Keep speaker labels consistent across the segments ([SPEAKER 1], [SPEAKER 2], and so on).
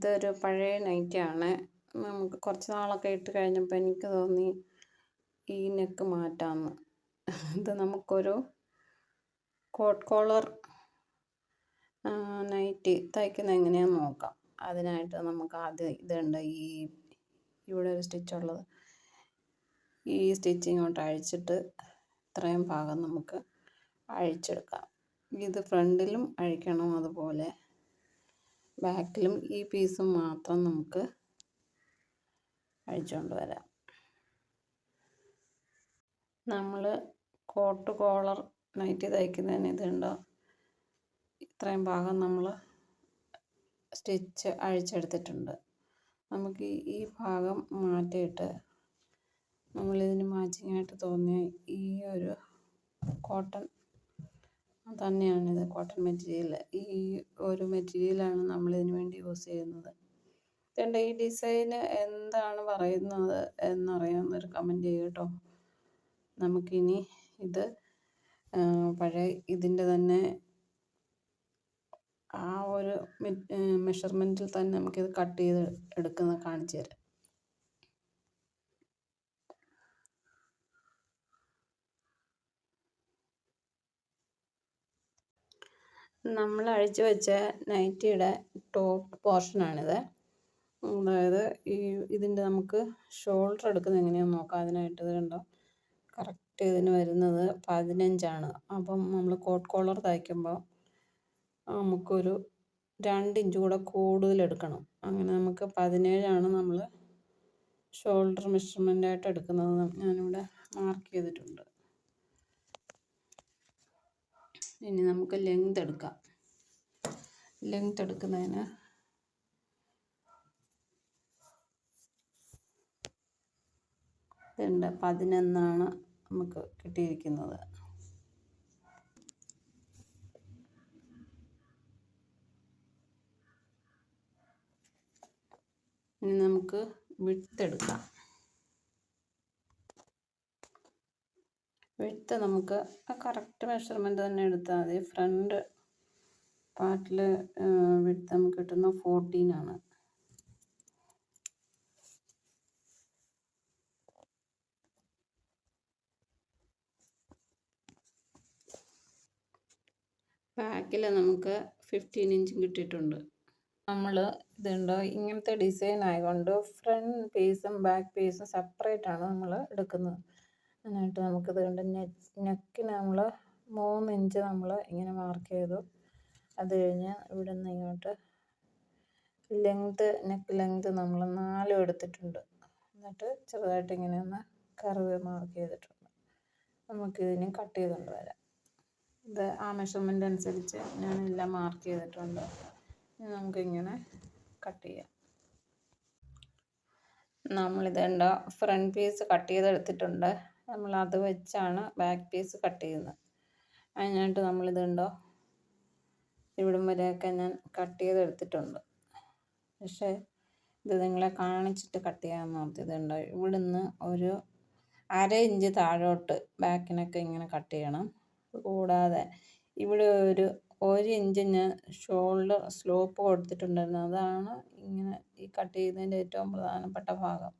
[SPEAKER 1] ഇതൊരു പഴയ നൈറ്റിയാണ് നമുക്ക് കുറച്ച് നാളൊക്കെ ഇട്ട് കഴിഞ്ഞപ്പോൾ എനിക്ക് തോന്നി ഈ നെക്ക് മാറ്റാമെന്ന് ഇത് നമുക്കൊരു കോട്ട് കോളർ നൈറ്റി തയ്ക്കുന്നത് എങ്ങനെയാണെന്ന് നോക്കാം. അതിനായിട്ട് നമുക്ക് ആദ്യം ഇതുണ്ട് ഈ ഇവിടെ ഒരു സ്റ്റിച്ചുള്ളത് ഈ സ്റ്റിച്ച് ഇങ്ങോട്ട് അഴിച്ചിട്ട് ഇത്രയും ഭാഗം നമുക്ക് അഴിച്ചെടുക്കാം. ഇത് ഫ്രണ്ടിലും അഴിക്കണം അതുപോലെ. ബാക്കിലും ഈ പീസും മാത്രം നമുക്ക് അഴിച്ചുകൊണ്ട് വരാം. നമ്മൾ കോട്ട് കോളർ നൈറ്റി തയ്ക്കുന്നതിന് ഇതുണ്ടോ ഇത്രയും ഭാഗം നമ്മൾ സ്റ്റിച്ച് അഴിച്ചെടുത്തിട്ടുണ്ട്. നമുക്ക് ഈ ഭാഗം മാറ്റിയിട്ട് നമ്മളിതിന് മാച്ചിങ്ങായിട്ട് തോന്നിയ ഈ ഒരു കോട്ടൺ തന്നെയാണിത് കോട്ടൺ മെറ്റീരിയൽ ഈ ഒരു മെറ്റീരിയലാണ് നമ്മളിതിന് വേണ്ടി യൂസ് ചെയ്യുന്നത്. അതുകൊണ്ട് ഈ ഡിസൈന് എന്താണ് പറയുന്നത് എന്നറിയാവുന്നൊരു കമന്റ് ചെയ്യുക കേട്ടോ. നമുക്കിനി ഇത് പഴയ ഇതിന്റെ തന്നെ ആ ഒരു മെഷർമെന്റിൽ തന്നെ നമുക്കിത് കട്ട് ചെയ്ത് എടുക്കുന്നത് കാണിച്ചു തരാം. നമ്മൾ അഴിച്ചു വെച്ച നൈറ്റിയുടെ ടോപ്പ് പോർഷനാണിത്. അതായത് ഈ ഇതിന്റെ നമുക്ക് ഷോൾഡർ എടുക്കുന്നത് എങ്ങനെയാണെന്ന് നോക്കാം. അതിനായിട്ട് ഇത് കണ്ടോ? കറക്റ്റ് ഇതിന് വരുന്നത് പതിനഞ്ചാണ്. അപ്പം നമ്മൾ കോട്ട് കോളർ തയ്ക്കുമ്പോൾ നമുക്കൊരു രണ്ട് ഇഞ്ച് കൂടെ കൂടുതൽ എടുക്കണം. അങ്ങനെ നമുക്ക് പതിനേഴാണ് നമ്മൾ ഷോൾഡർ മെഷർമെന്റ് ആയിട്ട് എടുക്കുന്നത്. ഞാനിവിടെ മാർക്ക് ചെയ്തിട്ടുണ്ട്. ഇനി നമുക്ക് ലെങ്ത് എടുക്കാം. ലെങ്ത് എടുക്കുന്നതിന് രണ്ട് പതിനൊന്നാണ് നമുക്ക് കിട്ടിയിരിക്കുന്നത്. ഇനി നമുക്ക് വിട്ട് വിട്ട് നമുക്ക് ആ കറക്റ്റ് മെഷർമെന്റ് തന്നെ എടുത്താൽ മതി. ഫ്രണ്ട് പാർട്ടിൽ വിട്ട് നമുക്ക് കിട്ടുന്ന ഫോർട്ടീൻ ആണ്. ബാക്കിൽ നമുക്ക് ഫിഫ്റ്റീൻ ഇഞ്ചും കിട്ടിയിട്ടുണ്ട്. നമ്മൾ ഇതുണ്ടോ ഇങ്ങനത്തെ ഡിസൈൻ ആയതുകൊണ്ട് ഫ്രണ്ട് പീസും ബാക്ക് പീസും സെപ്പറേറ്റ് ആണ് നമ്മൾ എടുക്കുന്നത്. എന്നിട്ട് നമുക്കിത് കണ്ട് നെക്കിന് നമ്മൾ മൂന്ന് ഇഞ്ച് നമ്മൾ ഇങ്ങനെ മാർക്ക് ചെയ്തു. അത് കഴിഞ്ഞ് ഇവിടെ നിന്ന് ഇങ്ങോട്ട് ലെങ്ത് നെക്ക് ലെങ്ത് നമ്മൾ നാലും എടുത്തിട്ടുണ്ട്. എന്നിട്ട് ചെറുതായിട്ട് ഇങ്ങനെ ഒന്ന് കർവ് മാർക്ക് ചെയ്തിട്ടുണ്ട്. നമുക്ക് ഇതിനെ കട്ട് ചെയ്തുകൊണ്ട് വരാം. ഇത് ആ മെഷർമെന്റ് അനുസരിച്ച് ഞാൻ എല്ലാം മാർക്ക് ചെയ്തിട്ടുണ്ട്. ഇനി നമുക്കിങ്ങനെ കട്ട് ചെയ്യാം. നമ്മളിതുണ്ടോ ഫ്രണ്ട് പീസ് കട്ട് ചെയ്തെടുത്തിട്ടുണ്ട്. നമ്മൾ അത് വെച്ചാണ് ബാക്ക് പീസ് കട്ട് ചെയ്യുന്നത്. അതിനായിട്ട് നമ്മളിതുണ്ടോ ഇവിടം വരെയൊക്കെ ഞാൻ കട്ട് ചെയ്തെടുത്തിട്ടുണ്ട്. പക്ഷേ ഇത് നിങ്ങളെ കാണിച്ചിട്ട് കട്ട് ചെയ്യാൻ ഓർത്ത് ഇതുണ്ടോ ഇവിടുന്ന് ഒരു അര ഇഞ്ച് താഴോട്ട് ബാക്കിനൊക്കെ ഇങ്ങനെ കട്ട് ചെയ്യണം. കൂടാതെ ഇവിടെ ഒരു ഒരു ഇഞ്ച് ഞാൻ ഷോൾഡർ സ്ലോപ്പ് കൊടുത്തിട്ടുണ്ടായിരുന്നു. അതാണ് ഇങ്ങനെ ഈ കട്ട് ചെയ്യുന്നതിന്റെ ഏറ്റവും പ്രധാനപ്പെട്ട ഭാഗം.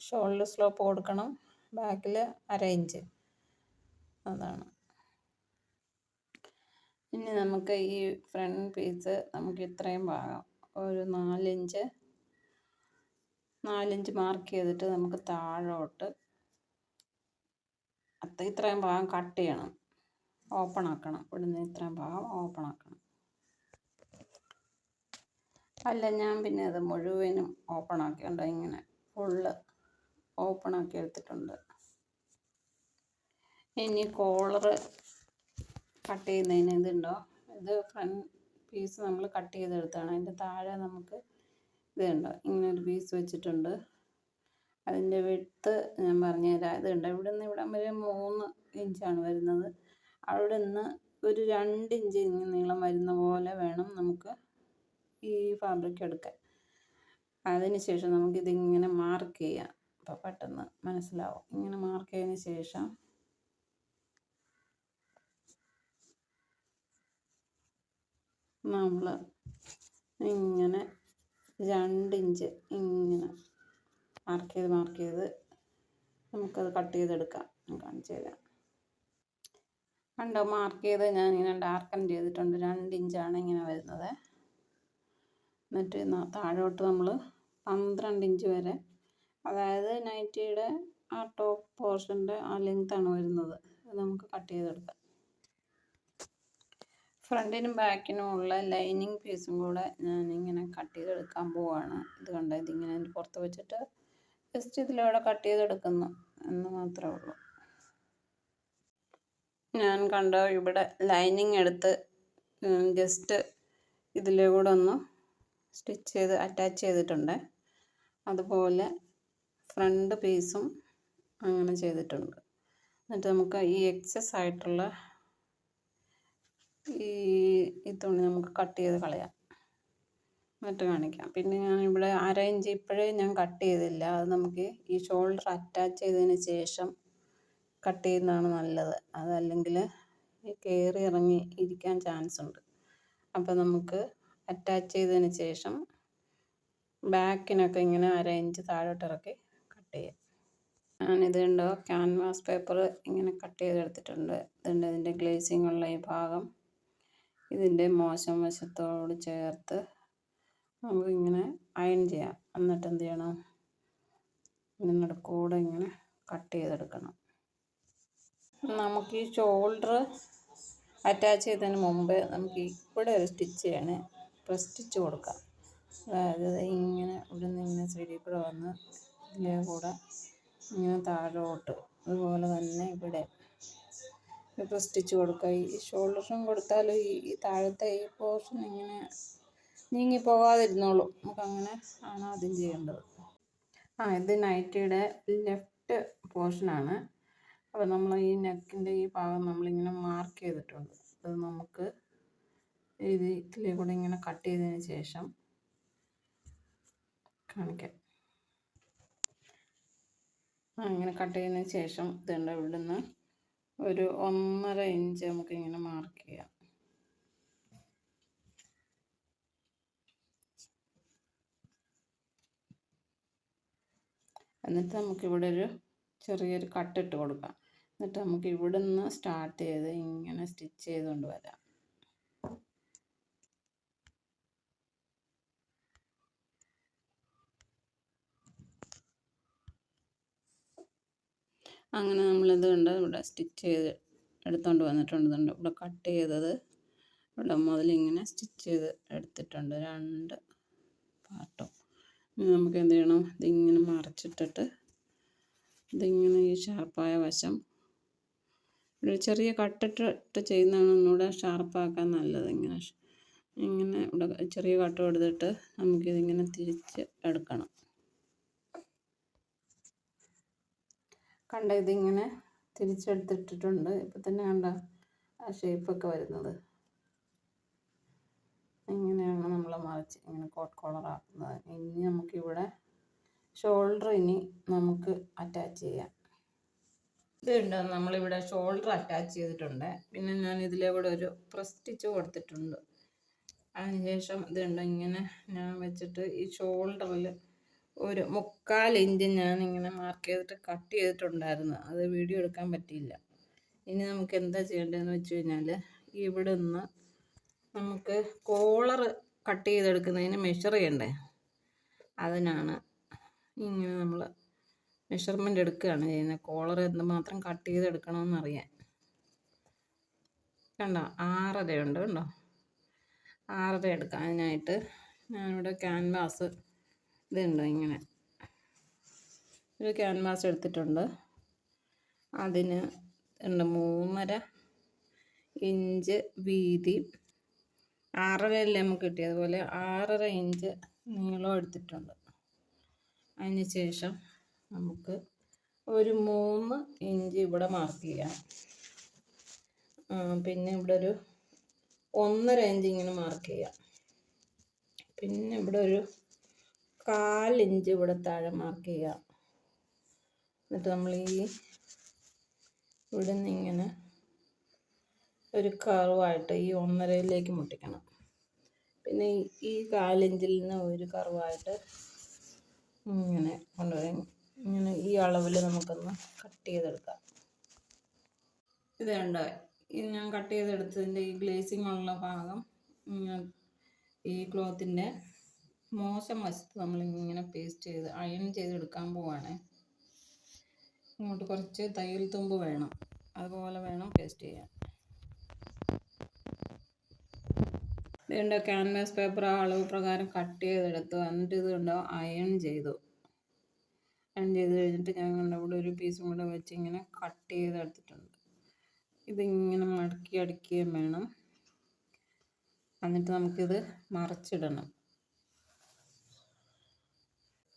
[SPEAKER 1] ഷോൾഡർ സ്ലോപ്പ് കൊടുക്കണം. ബാക്കിൽ അര ഇഞ്ച്. അതാണ്. ഇനി നമുക്ക് ഈ ഫ്രണ്ട് പീസ് നമുക്ക് ഇത്രയും ഭാഗം. ഒരു നാലിഞ്ച്. നാലിഞ്ച് മാർക്ക് ചെയ്തിട്ട് നമുക്ക് താഴോട്ട് അത്ര ഇത്രയും ഭാഗം കട്ട് ചെയ്യണം. ഓപ്പൺ ആക്കണം. ഇവിടുന്ന് ഇത്രയും ഭാഗം ഓപ്പൺ ആക്കണം. അല്ല ഞാൻ പിന്നെ അത് മുഴുവനും ഓപ്പൺ ആക്കിയുണ്ടോ ഇങ്ങനെ? ഫുള്ള്. ഓപ്പൺ ആക്കി എടുത്തിട്ടുണ്ട്. ഇനി കോളർ കട്ട് ചെയ്യുന്നതിന് ഇതുണ്ടോ? ഇത് ഫ്രണ്ട് പീസ് നമ്മൾ കട്ട് ചെയ്തെടുത്താണ്. അതിന്റെ താഴെ നമുക്ക് ഇതുണ്ടോ? ഇങ്ങനെ ഒരു പീസ് വെച്ചിട്ടുണ്ട്. അതിന്റെ വിട്ട് ഞാൻ പറഞ്ഞുതരാം. ഇതുണ്ട്. ഇവിടെ നിന്ന് ഇവിടം വരെ മൂന്ന് ഇഞ്ചാണ് വരുന്നത്. അവിടെ നിന്ന് ഒരു രണ്ട് ഇഞ്ച് ഇങ്ങനെ നീളം വരുന്ന പോലെ വേണം നമുക്ക് ഈ ഫാബ്രിക് എടുക്കാൻ. അതിന് ശേഷം നമുക്കിതിങ്ങനെ മാർക്ക് ചെയ്യാം. അപ്പോൾ പെട്ടെന്ന് മനസ്സിലാവും. ഇങ്ങനെ മാർക്ക് ചെയ്തതിന് ശേഷം നമ്മൾ ഇങ്ങനെ രണ്ടിഞ്ച് ഇങ്ങനെ മാർക്ക് ചെയ്ത് മാർക്ക് ചെയ്ത് നമുക്കത് കട്ട് ചെയ്തെടുക്കാം. ഞാൻ കാണിച്ചു തരാം. കണ്ടോ? മാർക്ക് ചെയ്ത് ഞാൻ ഇങ്ങനെ ഡാർക്കൻ ചെയ്തിട്ടുണ്ട്. രണ്ട് ഇഞ്ചാണ് ഇങ്ങനെ വരുന്നത്. എന്നിട്ട് താഴോട്ട് നമ്മൾ പന്ത്രണ്ട് ഇഞ്ച് വരെ അതായത് നൈറ്റിയുടെ ആ ടോപ്പ് പോർഷന്റെ ആ ലെങ്ത്താണ് വരുന്നത്. അത് നമുക്ക് കട്ട് ചെയ്തെടുക്കാം. ഫ്രണ്ടിനും ബാക്കിനും ഉള്ള ലൈനിങ് പീസും കൂടെ ഞാൻ ഇങ്ങനെ കട്ട് ചെയ്തെടുക്കാൻ പോവാണ്. ഇത് കണ്ട? ഇതിങ്ങനെ പുറത്ത് വെച്ചിട്ട് ജസ്റ്റ് ഇതിലൂടെ കട്ട് ചെയ്തെടുക്കുന്നു എന്ന് മാത്രമേ ഉള്ളൂ. ഞാൻ കണ്ട? ഇവിടെ ലൈനിങ് എടുത്ത് ജസ്റ്റ് ഇതിലൂടെ ഒന്ന് സ്റ്റിച്ച് ചെയ്ത് അറ്റാച്ച് ചെയ്തിട്ടുണ്ട്. അതുപോലെ ഫ്രണ്ട് പീസും അങ്ങനെ ചെയ്തിട്ടുണ്ട്. എന്നിട്ട് നമുക്ക് ഈ എക്സസ് ആയിട്ടുള്ള ഈ ഈ തുണി നമുക്ക് കട്ട് ചെയ്ത് കളയാം. എന്നിട്ട് കാണിക്കാം. പിന്നെ ഞാൻ ഇവിടെ അര ഇഞ്ച് ഇപ്പോഴേ ഞാൻ കട്ട് ചെയ്തില്ല. അത് നമുക്ക് ഈ ഷോൾഡർ അറ്റാച്ച് ചെയ്തതിന് ശേഷം കട്ട് ചെയ്യുന്നതാണ് നല്ലത്. അതല്ലെങ്കിൽ ഈ കയറി ഇറങ്ങി ഇരിക്കാൻ ചാൻസ് ഉണ്ട്. അപ്പോൾ നമുക്ക് അറ്റാച്ച് ചെയ്തതിന് ശേഷം ബാക്കിനൊക്കെ ഇങ്ങനെ അര ഇഞ്ച് താഴോട്ട് ഇറക്കി കട്ട് ചെയ്യാം ഞാനിത് കണ്ടോ? ക്യാൻവാസ് പേപ്പർ ഇങ്ങനെ കട്ട് ചെയ്തെടുത്തിട്ടുണ്ട്. ഇതുണ്ട് ഇതിന്റെ ഗ്ലേസിംഗ് ഉള്ള ഈ ഭാഗം. ഇതിന്റെ മോശം വശത്തോട് ചേർത്ത് നമുക്കിങ്ങനെ അയൺ ചെയ്യാം. എന്നിട്ട് എന്ത് ചെയ്യണം? ഇങ്ങനെ കൂടെ ഇങ്ങനെ കട്ട് ചെയ്തെടുക്കണം. നമുക്ക് ഈ ഷോൾഡർ അറ്റാച്ച് ചെയ്തതിന് മുമ്പേ നമുക്ക് ഇവിടെ ഒരു സ്റ്റിച്ച് ചെയ്യണേ. ഇപ്പോൾ സ്റ്റിച്ച് കൊടുക്കാം. അതായത് ഇങ്ങനെ ഇവിടെ നിന്ന് ഇങ്ങനെ സൈഡിൽ കൂടെ വന്ന് ഇതിലെ കൂടെ ഇങ്ങനെ താഴോട്ട്. അതുപോലെ തന്നെ ഇവിടെ ഇപ്പോൾ സ്റ്റിച്ച് കൊടുക്കുക. ഈ ഷോൾഡറും കൊടുത്താൽ ഈ താഴത്തെ ഈ പോർഷൻ ഇങ്ങനെ നീങ്ങി പോകാതിരുന്നോളൂ നമുക്കങ്ങനെ ആണ് ആദ്യം ചെയ്യേണ്ടത്. ആ ഇത് നൈറ്റിയുടെ ലെഫ്റ്റ് പോർഷനാണ് അപ്പോൾ നമ്മൾ ഈ നെക്കിന്റെ ഈ ഭാഗം നമ്മളിങ്ങനെ മാർക്ക് ചെയ്തിട്ടുണ്ട്. അത് നമുക്ക് ഇത് ഇതിലേ കൂടെ ഇങ്ങനെ കട്ട് ചെയ്തതിന് ശേഷം കാണിക്കാം. അങ്ങനെ കട്ട് ചെയ്യുന്ന ശേഷം ഇതുണ്ട് ഇവിടുന്ന് ഒരു ഒന്നര ഇഞ്ച് നമുക്ക് ഇങ്ങനെ മാർക്ക് ചെയ്യാം. എന്നിട്ട് നമുക്കിവിടെ ഒരു ചെറിയൊരു കട്ടിട്ട് കൊടുക്കാം. എന്നിട്ട് നമുക്ക് ഇവിടെ നിന്ന് സ്റ്റാർട്ട് ചെയ്ത് ഇങ്ങനെ സ്റ്റിച്ച് ചെയ്തുകൊണ്ട് വരാം. അങ്ങനെ നമ്മളിത് കണ്ട് ഇവിടെ സ്റ്റിച്ച് ചെയ്ത് എടുത്തുകൊണ്ട് വന്നിട്ടുണ്ട്. ഇവിടെ കട്ട് ചെയ്തത് ഇവിടെ മുതലിങ്ങനെ സ്റ്റിച്ച് ചെയ്ത് എടുത്തിട്ടുണ്ട്. രണ്ട് പാട്ടും. നമുക്ക് എന്ത് ചെയ്യണം? ഇതിങ്ങനെ മറച്ചിട്ടിട്ട് ഇതിങ്ങനെ ഈ ഷാർപ്പായ വശം ഒരു ചെറിയ കട്ടിട്ടിട്ട് ചെയ്യുന്നതാണ് ഒന്നുകൂടെ ഷാർപ്പാക്കാൻ നല്ലത്. ഇങ്ങനെ ഇങ്ങനെ ഇവിടെ ചെറിയ കട്ട് കൊടുത്തിട്ട് നമുക്കിതിങ്ങനെ തിരിച്ച് എടുക്കണം. കണ്ട ഇതിങ്ങനെ തിരിച്ചെടുത്തിട്ടിട്ടുണ്ട്. ഇപ്പം തന്നെ കണ്ട ആ ഷേപ്പൊക്കെ വരുന്നത്. ഇങ്ങനെയാണ് നമ്മൾ മറിച്ച് ഇങ്ങനെ കോട്ട് കോളർ ആക്കുന്നത്. ഇനി നമുക്കിവിടെ ഷോൾഡർ ഇനി നമുക്ക് അറ്റാച്ച് ചെയ്യാം. ഇതുണ്ട് നമ്മളിവിടെ ഷോൾഡർ അറ്റാച്ച് ചെയ്തിട്ടുണ്ട്. പിന്നെ ഞാൻ ഇതിലെവിടെ ഒരു ഒരു പ്രസ്റ്റിച്ച് കൊടുത്തിട്ടുണ്ട്. അതിനുശേഷം ഇതുണ്ട് ഇങ്ങനെ ഞാൻ വെച്ചിട്ട് ഈ ഷോൾഡറിൽ ഒരു മുക്കാൽ ഇഞ്ച് ഇങ്ങനെ മാർക്ക് ചെയ്തിട്ട് കട്ട് ചെയ്തിട്ടുണ്ടായിരുന്നു. അത് വീഡിയോ എടുക്കാൻ പറ്റിയില്ല. ഇനി നമുക്ക് എന്താ ചെയ്യേണ്ടതെന്ന് വെച്ച് കഴിഞ്ഞാൽ ഇവിടെ നിന്ന് നമുക്ക് കോളർ കട്ട് ചെയ്തെടുക്കുന്നതിന് മെഷർ ചെയ്യണ്ടേ? അതിനാണ് ഇങ്ങനെ നമ്മൾ മെഷർമെന്റ് എടുക്കുകയാണ് ചെയ്യുന്നത്. കോളർ എന്തുമാത്രം കട്ട് ചെയ്തെടുക്കണമെന്ന് അറിയാൻ. കണ്ടോ? ആറരയുണ്ട് കണ്ടോ? ആറര എടുക്കാനായിട്ട് ഞാനിവിടെ ക്യാൻവാസ് ഇതുണ്ട് ഇങ്ങനെ? ഒരു ക്യാൻവാസ് എടുത്തിട്ടുണ്ട്. അതിന് ഉണ്ട് മൂന്നര ഇഞ്ച് വീതി. ആറരയല്ലേ നമുക്ക് കിട്ടി അതുപോലെ ആറര ഇഞ്ച് നീളം എടുത്തിട്ടുണ്ട്. അതിന് ശേഷം നമുക്ക് ഒരു മൂന്ന് ഇഞ്ച് ഇവിടെ മാർക്ക് ചെയ്യാം. പിന്നെ ഇവിടെ ഒരു ഒന്നര ഇഞ്ച് ഇങ്ങനെ മാർക്ക് ചെയ്യാം. പിന്നെ ഇവിടെ ഒരു കാലിഞ്ച് ഇവിടെ താഴെ മാർക്ക് ചെയ്യുക എന്നിട്ട് നമ്മൾ ഈ ഇവിടെ നിന്ന് ഇങ്ങനെ ഒരു കറുവായിട്ട് ഈ ഒന്നരയിലേക്ക് മുട്ടിക്കണം. പിന്നെ ഈ കാലിഞ്ചിൽ നിന്ന് ഒരു കറുവായിട്ട് ഇങ്ങനെ കൊണ്ടുപോയി ഇങ്ങനെ ഈ അളവിൽ നമുക്കൊന്ന് കട്ട് ചെയ്തെടുക്കാം. ഇത് ഞാൻ കട്ട് ചെയ്തെടുത്തതിന്റെ ഈ ഗ്ലേസിംഗ് ഉള്ള ഭാഗം ഈ ക്ലോത്തിന്റെ മോശം വശത്ത് നമ്മളിങ്ങനെ പേസ്റ്റ് ചെയ്ത് അയൺ ചെയ്തെടുക്കാൻ പോവാണ്. ഇങ്ങോട്ട് കുറച്ച് തയ്യൽ തുമ്പ് വേണം. അതുപോലെ വേണം പേസ്റ്റ് ചെയ്യാൻ. ഇതുണ്ടോ ക്യാൻവാസ് പേപ്പർ ആ അളവ് പ്രകാരം കട്ട് ചെയ്തെടുത്തു. എന്നിട്ട് ഇത് ഉണ്ടോ അയൺ ചെയ്തു. അയൺ ചെയ്ത് കഴിഞ്ഞിട്ട് കണ്ടോ ഇവിടെ ഒരു പീസും കൂടെ വെച്ച് ഇങ്ങനെ കട്ട് ചെയ്തെടുത്തിട്ടുണ്ട്. ഇതിങ്ങനെ മടക്കി അടിക്കുകയും വേണം. എന്നിട്ട് നമുക്കിത് മറച്ചിടണം.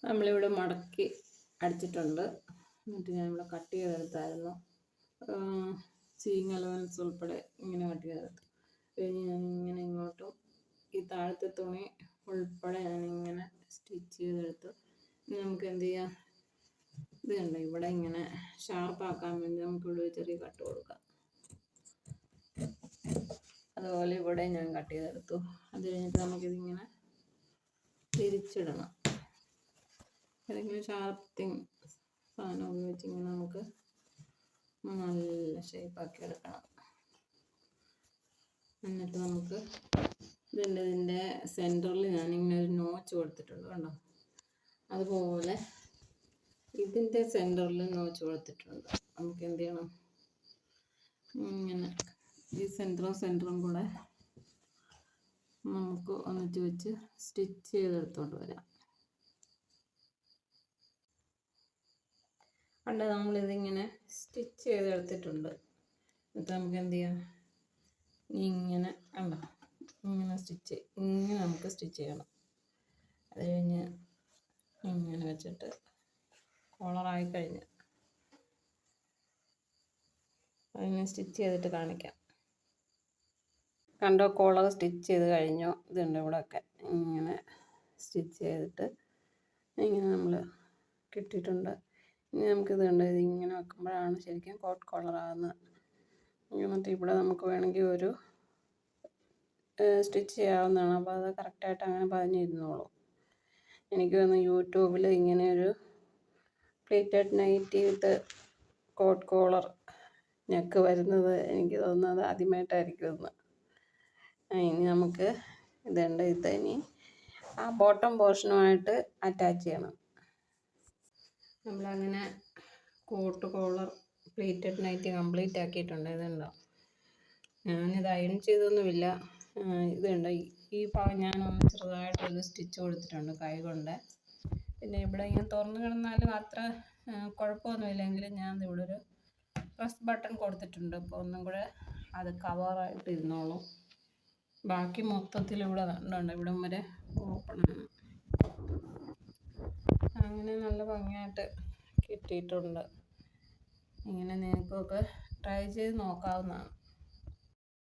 [SPEAKER 1] നമ്മളിവിടെ മടക്കി അടിച്ചിട്ടുണ്ട്. എന്നിട്ട് ഞാനിവിടെ കട്ട് ചെയ്തെടുത്തായിരുന്നു. സീങ് അലവൻസ് ഉൾപ്പെടെ ഇങ്ങനെ കട്ട് ചെയ്തെടുത്തു. കഴിഞ്ഞ് ഞാനിങ്ങനെ ഇങ്ങോട്ടും ഈ താഴത്തെ തുണി ഉൾപ്പെടെ ഞാനിങ്ങനെ സ്റ്റിച്ച് ചെയ്തെടുത്തു. ഇനി നമുക്ക് എന്ത് ചെയ്യാം? ഇത് കണ്ടോ? ഇവിടെ ഇങ്ങനെ ഷാർപ്പാക്കാൻ വേണ്ടി നമുക്കിവിടെ ചെറിയ കട്ട് കൊടുക്കാം. അതുപോലെ ഇവിടെ ഞാൻ കട്ട് ചെയ്തെടുത്തു. അത് കഴിഞ്ഞിട്ട് നമുക്കിതിങ്ങനെ തിരിച്ചിടണം. ഏതെങ്കിലും ഷാർപ്പിങ് സാധനം ഉപയോഗിച്ച് ഇങ്ങനെ നമുക്ക് നല്ല ഷേപ്പാക്കി എടുക്കണം. എന്നിട്ട് നമുക്ക് ഇതിന്റെ ഇതിന്റെ സെന്ററിൽ ഞാനിങ്ങനെ ഒരു നോച്ച് കൊടുത്തിട്ടുണ്ട് കണ്ടോ? അതുപോലെ ഇതിന്റെ സെന്ററിൽ നോച്ച് കൊടുത്തിട്ടുണ്ട്. നമുക്ക് എന്ത് ചെയ്യണം? ഇങ്ങനെ ഈ സെന്ററും സെന്ററും കൂടെ നമുക്ക് ഒന്നിച്ച് വെച്ച് സ്റ്റിച്ച് ചെയ്തെടുത്തോണ്ട് വരാം. പണ്ട് നമ്മളിതിങ്ങനെ സ്റ്റിച്ച് ചെയ്തെടുത്തിട്ടുണ്ട്. എന്നിട്ട് നമുക്ക് എന്ത് ചെയ്യാം? ഇങ്ങനെ കണ്ടോ? ഇങ്ങനെ സ്റ്റിച്ച് ഇങ്ങനെ നമുക്ക് സ്റ്റിച്ച് ചെയ്യണം. അത് കഴിഞ്ഞ് ഇങ്ങനെ വെച്ചിട്ട് കോളറായി കഴിഞ്ഞ് അതിനെ സ്റ്റിച്ച് ചെയ്തിട്ട് കാണിക്കാം. കണ്ടോ? കോളർ സ്റ്റിച്ച് ചെയ്ത് കഴിഞ്ഞു. ഇതുണ്ട് ഇവിടെയൊക്കെ. ഇങ്ങനെ സ്റ്റിച്ച് ചെയ്തിട്ട് ഇങ്ങനെ നമ്മൾ കിട്ടിയിട്ടുണ്ട്. ഇനി നമുക്കിത് ഇത് ഇങ്ങനെ വെക്കുമ്പോഴാണ് ശരിക്കും കോട്ട് കോളറാകുന്നത് എന്നിട്ട് ഇവിടെ നമുക്ക് വേണമെങ്കിൽ ഒരു സ്റ്റിച്ച് ചെയ്യാവുന്നതാണ്. അപ്പോൾ അത് കറക്റ്റായിട്ട് അങ്ങനെ പതിഞ്ഞിരുന്നോളൂ. എനിക്ക് തോന്നുന്നു യൂട്യൂബിൽ ഇങ്ങനെ ഒരു pleated nightie with coat collar neck വരുന്നത് എനിക്ക് തോന്നുന്നത് ആദ്യമായിട്ടായിരിക്കും ഇന്ന്. ഇനി നമുക്ക് ഇതുണ്ട് ഇത് ഇനി ആ ബോട്ടം പോർഷനുമായിട്ട് അറ്റാച്ച് ചെയ്യണം. നമ്മളങ്ങനെ coat collar pleated night complete ആക്കിയിട്ടുണ്ട്. ഇതുണ്ടോ? ഞാനിത് അയൺ ചെയ്തൊന്നുമില്ല. ഇതുണ്ട്? ഈ ഭാഗം ഞാനൊന്ന് ചെറുതായിട്ടൊരു സ്റ്റിച്ച് കൊടുത്തിട്ടുണ്ട് കൈ കൊണ്ട്. പിന്നെ ഇവിടെ ഇങ്ങനെ തുറന്നു കിടന്നാലും അത്ര കുഴപ്പമൊന്നുമില്ലെങ്കിലും ഞാൻ ഇവിടെ ഒരു പ്രസ് ബട്ടൺ കൊടുത്തിട്ടുണ്ട്. അപ്പോൾ ഒന്നും കൂടെ അത് കവറായിട്ട് ഇരുന്നോളും. ബാക്കി മൊത്തത്തിൽ ഇവിടെ കണ്ടുണ്ട് ഇവിടം വരെ ഓപ്പണാണ് അങ്ങനെ നല്ല ഭംഗിയായിട്ട് കിട്ടിയിട്ടുണ്ട്. ഇങ്ങനെ നിങ്ങൾക്കൊക്കെ ട്രൈ ചെയ്ത് നോക്കാവുന്നതാണ്.